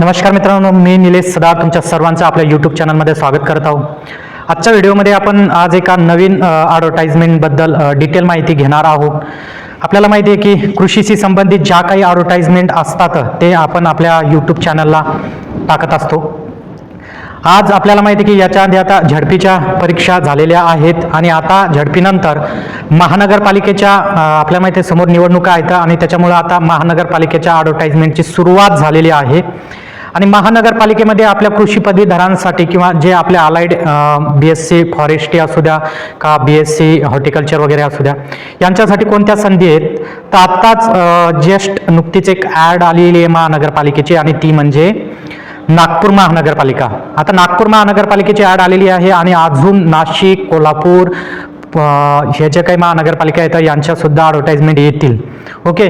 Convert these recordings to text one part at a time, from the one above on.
नमस्कार मित्रांनो मी निलेश सदा तुमच्या सर्वांचं आपल्या यूट्यूब चॅनलमध्ये स्वागत करत आहोत. आजच्या व्हिडिओमध्ये आपण आज एका नवीन ॲडव्हर्टाईजमेंटबद्दल डिटेल माहिती घेणार आहोत. आपल्याला माहिती आहे की कृषीशी संबंधित ज्या काही ॲडव्हर्टाईजमेंट असतात ते आपण आपल्या यूट्यूब चॅनलला टाकत असतो. आज आपल्याला माहिती आहे की याच्या आधी आता झडपीच्या परीक्षा झालेल्या आहेत आणि आता झडपीनंतर महानगरपालिकेच्या आपल्या माहिती आहे समोर निवडणुका आहेत आणि त्याच्यामुळं आता महानगरपालिकेच्या ॲडव्हर्टाईजमेंटची सुरुवात झालेली आहे. आणि महानगरपालिकेमध्ये आपल्या कृषी पदवीधरांसाठी किंवा जे आपल्या allied B S C forestry असू द्या का बी एस सी हॉर्टिकल्चर वगैरे असू द्या यांच्यासाठी कोणत्या संधी आहेत? तर आत्ताच जस्ट नुकतीच एक ॲड आलेली आहे महानगरपालिकेची आणि ती म्हणजे नागपूर महानगरपालिका. आता नागपूर महानगरपालिकेची ॲड आलेली आहे आणि अजून नाशिक कोल्हापूर हे जे काही महानगरपालिका आहेत यांच्या सुद्धा ॲडव्हर्टाईजमेंट येतील. ओके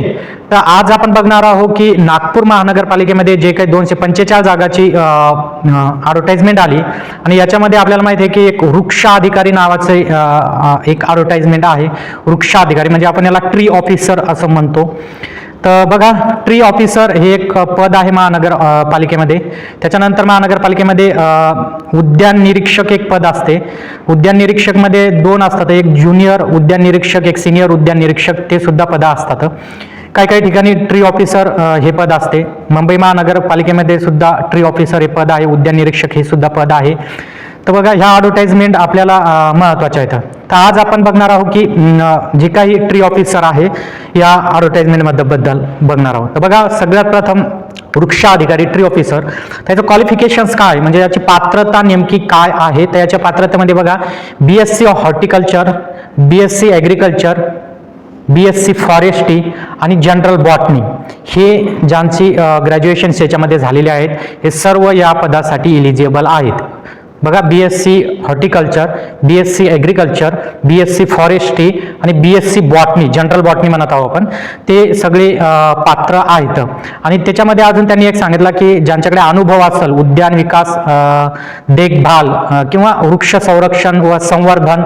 तर आज आपण बघणार आहोत की नागपूर महानगरपालिकेमध्ये जे काही दोनशे पंचेचाळीस जागाची ॲडव्हर्टाईजमेंट आली आणि याच्यामध्ये आपल्याला माहिती आहे की एक वृक्ष अधिकारी नावाचे एक ॲडव्हर्टाईजमेंट आहे. वृक्ष अधिकारी म्हणजे आपण याला ट्री ऑफिसर असं म्हणतो. तर बघा ट्री ऑफिसर हे एक पद आहे महानगर पालिकेमध्ये. त्याच्यानंतर महानगरपालिकेमध्ये उद्यान निरीक्षक एक पद असते. उद्यान निरीक्षकमध्ये दोन असतात. एक ज्युनियर उद्यान निरीक्षक एक सिनियर उद्यान निरीक्षक ते सुद्धा पदं असतात. काही काही ठिकाणी ट्री ऑफिसर हे पद असते. मुंबई महानगरपालिकेमध्ये सुद्धा ट्री ऑफिसर हे पद आहे. उद्यान निरीक्षक हे सुद्धा पद आहे. तर बघा ह्या ॲडव्हर्टाईजमेंट आपल्याला महत्त्वाच्या आहेत. तर आज आपण बघणार आहोत की जे काही ट्री ऑफिसर आहे या ॲडव्हर्टाईजमेंटमध्ये बद्दल बघणार आहोत. तर बघा सगळ्यात प्रथम वृक्ष अधिकारी ट्री ऑफिसर त्याचं क्वालिफिकेशन्स काय? म्हणजे याची पात्रता नेमकी काय आहे? तर याच्या पात्रतेमध्ये बघा B S C horticulture B S C agriculture B S C forestry आणि जनरल बॉटनी हे ज्यांची ग्रॅज्युएशन्स याच्यामध्ये झालेले आहेत हे सर्व या पदासाठी इलिजिबल आहेत. बघा B S C horticulture B S C agriculture B S C forestry आणि B S C botany general botany म्हणत आहोत आपण. ते सगळे पात्र आहेत. आणि त्याच्यामध्ये अजून त्यांनी एक सांगितलं की ज्यांच्याकडे अनुभव असेल उद्यान विकास देखभाल किंवा वृक्ष संरक्षण व संवर्धन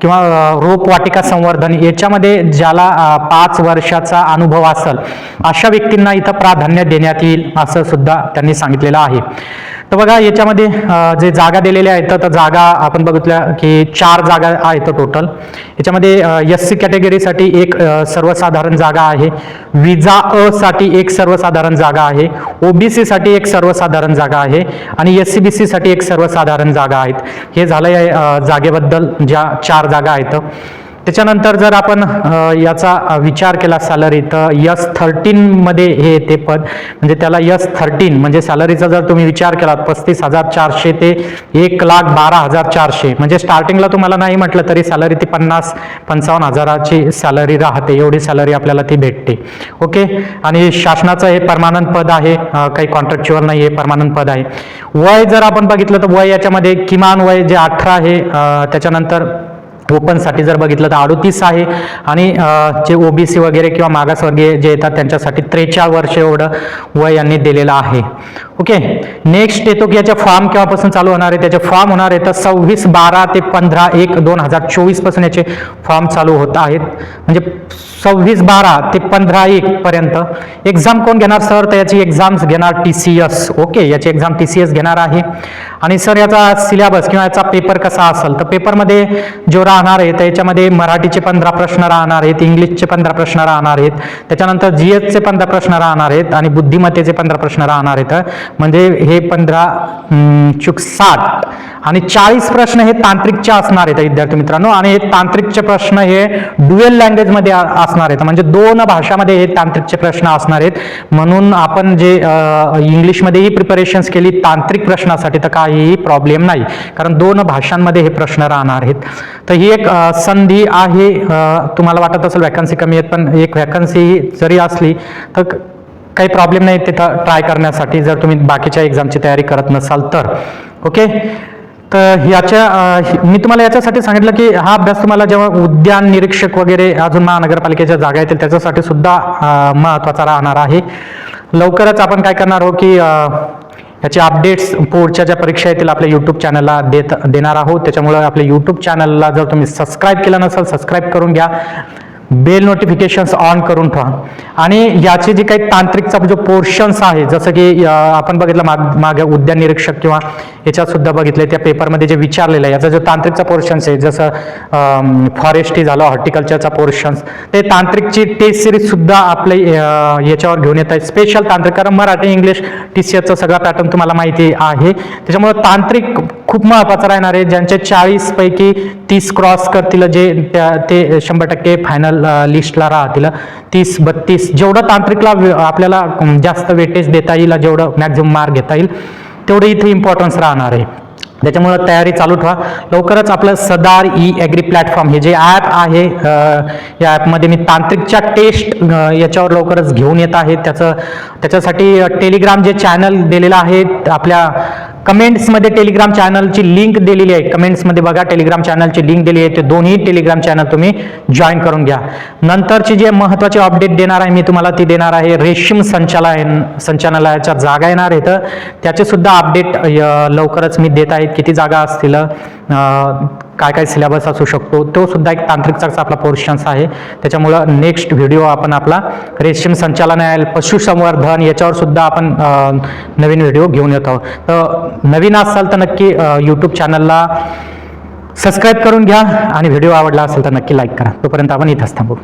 किंवा रोपवाटिका संवर्धन याच्यामध्ये ज्याला पाच वर्षाचा अनुभव असेल अशा व्यक्तींना इथं प्राधान्य देण्यात येईल असं सुद्धा त्यांनी सांगितलेलं आहे. तर बघा याच्यामध्ये जे जागा दिलेल्या आहेत तर जागा आपण बघितल्या की चार जागा आहेत टोटल याच्यामध्ये एस सी कॅटेगरीसाठी एक सर्वसाधारण जागा आहे. विजा अ साठी एक सर्वसाधारण जागा आहे. ओबीसी साठी एक सर्वसाधारण जागा आहे. आणि एस सी बी सी साठी एक सर्वसाधारण जागा आहेत. हे झालं आहे जागेबद्दल ज्या चार जागा आहेत. त्याच्यानंतर जर आपण याचा विचार केला सॅलरी तर यस थर्टीनमध्ये हे येते पद. म्हणजे त्याला यस थर्टीन म्हणजे सॅलरीचा जर तुम्ही विचार केलात पस्तीस हजार चारशे ते एक लाख बारा हजार चारशे. म्हणजे स्टार्टिंगला तुम्हाला नाही म्हटलं तरी सॅलरी ती पन्नास पंचावन्न हजाराची सॅलरी राहते. एवढी सॅलरी आपल्याला ती भेटते. ओके? आणि शासनाचं हे परमानंट पद आहे. काही कॉन्ट्रॅक्च्युअल नाही हे परमानंट पद आहे. वय जर आपण बघितलं तर वय याच्यामध्ये किमान वय जे अठरा आहे त्याच्यानंतर ओपनसाठी जर बघितलं तर अडोतीस आहे. आणि अ, जे ओबीसी वगैरे किंवा मागासवर्गीय जे येतात त्यांच्यासाठी त्रेचाळ वर्ष एवढं वय यांनी दिलेलं आहे. ओके नेक्स्ट येतो की याच्या फॉर्म केव्हापासून चालू होणार आहे? त्याचे फॉर्म होणार आहे तर सव्वीस बारा ते पंधरा एक दोन हजार चोवीसपासून याचे फॉर्म चालू होत आहेत. म्हणजे सव्वीस बारा ते पंधरा एक पर्यंत. एक्झाम कोण घेणार सर तर याची एक्झाम्स घेणार टी सी एस ओके याची एक्झाम टी सी एस घेणार आहे. आणि सर याचा सिलेबस किंवा याचा पेपर कसा असेल? तर पेपरमध्ये जो राहणार आहे तर याच्यामध्ये मराठीचे पंधरा प्रश्न राहणार आहेत इंग्लिशचे पंधरा प्रश्न राहणार आहेत त्याच्यानंतर जी एसचे पंधरा प्रश्न राहणार आहेत आणि बुद्धिमत्तेचे पंधरा प्रश्न राहणार आहेत. म्हणजे हे पंधरा चुक चूक साठ. आणि चाळीस प्रश्न हे तांत्रिकचे असणार आहेत विद्यार्थी मित्रांनो. आणि हे तांत्रिकचे प्रश्न हे ड्युएल लँग्वेजमध्ये असणार आहेत. म्हणजे दोन भाषामध्ये हे तांत्रिकचे प्रश्न असणार आहेत. म्हणून आपण जे इंग्लिशमध्येही प्रिपरेशन्स केली तांत्रिक प्रश्नासाठी तर काहीही प्रॉब्लेम नाही. कारण दोन भाषांमध्ये हे प्रश्न राहणार आहेत. तर ही एक संधी आहे. तुम्हाला वाटत असेल वॅकन्सी कमी आहेत पण एक वॅकन्सी जरी असली तर काही प्रॉब्लेम नाही तिथं ट्राय करण्यासाठी. जर तुम्ही बाकीच्या एक्झामची तयारी करत नसाल तर. ओके तर याच्या मी तुम्हाला याच्यासाठी सांगितलं की हा अभ्यास तुम्हाला जेव्हा उद्यान निरीक्षक वगैरे अजून महानगरपालिकेच्या जागा येतील त्याच्यासाठी सुद्धा महत्त्वाचा राहणार आहे. लवकरच आपण काय करणार आहोत की याचे अपडेट्स पुढच्या ज्या परीक्षा येतील आपल्या यूट्यूब चॅनलला देत देणार आहोत. त्याच्यामुळे आपल्या यूट्यूब चॅनलला जर तुम्ही सबस्क्राईब केलं नसेल सबस्क्राईब करून घ्या. बेल नोटिफिकेशन्स ऑन करून ठेवा. आणि याचे जे काही तांत्रिकचा जो पोर्शन्स आहे जसं की आपण बघितलं माग मागे उद्यान निरीक्षक किंवा याच्यात सुद्धा बघितलं त्या पेपरमध्ये जे विचारलेलं आहे याचा जो तांत्रिकचा पोर्शन्स आहे जसं फॉरेस्ट्री झालं हॉर्टिकल्चरचा पोर्शन्स ते तांत्रिकची टेस्ट सिरीज सुद्धा आपले याच्यावर घेऊन येत आहे स्पेशल तांत्रिक कारण मराठी इंग्लिश टी सी एसचा सगळा पॅटर्न तुम्हाला माहिती आहे. त्याच्यामुळे तांत्रिक खूप महत्त्वाचा राहणार आहे ज्यांचे चाळीसपैकी तीस क्रॉस करतील जे त्या- ते शंभर टक्के फायनल लिस्टला राहतील. तीस बत्तीस जेवढं तांत्रिकला वे- आपल्याला जास्त वेटेज देता येईल जेवढं मॅक्झिमम मार्क घेता येईल तेवढं इथे इम्पॉर्टन्स राहणार आहे. त्याच्यामुळं तयारी चालू ठेवा. लवकरच आपलं सदार ई ॲग्री प्लॅटफॉर्म हे जे ॲप आहे या ॲपमध्ये मी तांत्रिकच्या टेस्ट याच्यावर लवकरच घेऊन येत आहे. त्याचं त्याच्यासाठी टेलिग्राम जे चॅनल दिलेलं आहे आपल्या कमेंट्समध्ये टेलिग्राम चॅनलची लिंक दिलेली आहे. कमेंट्समध्ये बघा टेलिग्राम चॅनलची लिंक दिली आहे. ते दोन्ही टेलिग्राम चॅनल तुम्ही जॉईन करून घ्या. नंतरची जे महत्त्वाचे अपडेट देणार आहे मी तुम्हाला ती देणार आहे. रेशीम संचालय संचालनालयाच्या जागा येणार आहेत. त्याचे सुद्धा अपडेट लवकरच मी देत आहेत. किती जागा असतील? काय काय सिलेबस असू शकतो तो सुद्धा एक तांत्रिकचा आपला पोर्शन्स आहे. त्याच्यामुळं नेक्स्ट व्हिडिओ आपण आपला रेशीम संचालनालय पशुसंवर्धन याच्यावर सुद्धा आपण नवीन व्हिडिओ घेऊन येत आहोत. तर नवीन असाल तर नक्की यूट्यूब चॅनलला सबस्क्राईब करून घ्या आणि व्हिडिओ आवडला असेल तर नक्की लाईक करा. तोपर्यंत आपण इथंच थांबू.